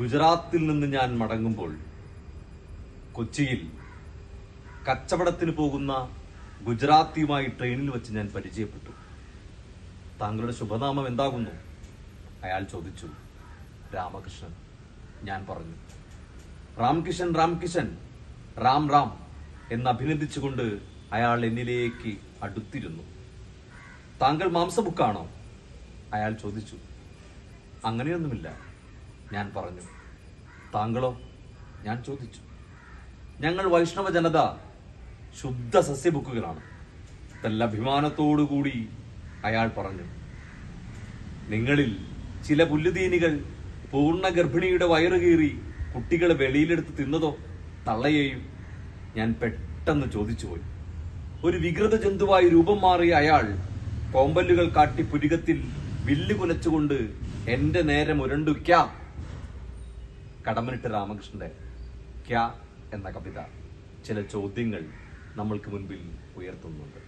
ഗുജറാത്തിൽ നിന്ന് ഞാൻ മടങ്ങുമ്പോൾ കൊച്ചിയിൽ കച്ചവടത്തിന് പോകുന്ന ഗുജറാത്തിയുമായി ട്രെയിനിൽ വെച്ച് ഞാൻ പരിചയപ്പെട്ടു. താങ്കളുടെ ശുഭനാമം എന്താകുന്നു? അയാൾ ചോദിച്ചു. രാമകൃഷ്ണൻ. ഞാൻ പറഞ്ഞു. റാംകിഷൻ റാംകിഷൻ റാം റാം എന്ന് അഭിനന്ദിച്ചുകൊണ്ട് അയാൾ എന്നിലേക്ക് അടുത്തിരുന്നു. താങ്കൾ മാംസബുക്കാണോ അയാൾ ചോദിച്ചു. അങ്ങനെയൊന്നുമില്ല. ഞാൻ പറഞ്ഞു. താങ്കളോ? ഞാൻ ചോദിച്ചു. ഞങ്ങൾ വൈഷ്ണവ ജനത ശുദ്ധ സസ്യബുക്കുകളാണ്. തല്ല അഭിമാനത്തോടുകൂടി അയാൾ പറഞ്ഞു. നിങ്ങളിൽ ചില പുല്ലുതീനികൾ പൂർണ ഗർഭിണിയുടെ വയറ് കീറി കുട്ടികളെ വെളിയിലെടുത്ത് തിന്നതോ തള്ളയെയും ഞാൻ പെട്ടെന്ന് ചോദിച്ചുപോയി. ഒരു വികൃത ജന്തുവായി രൂപം മാറിയ അയാൾ കോമ്പല്ലുകൾ കാട്ടി പുരികത്തിൽ വില്ല് കുലച്ചുകൊണ്ട് എന്റെ നേരെ മുരണ്ടു ക്യാ കടമനിട്ട് രാമകൃഷ്ണന്റെ ക്യാ എന്ന കവിത ചില ചോദ്യങ്ങൾ നമ്മൾക്ക് മുൻപിൽ ഉയർത്തുന്നുണ്ട്.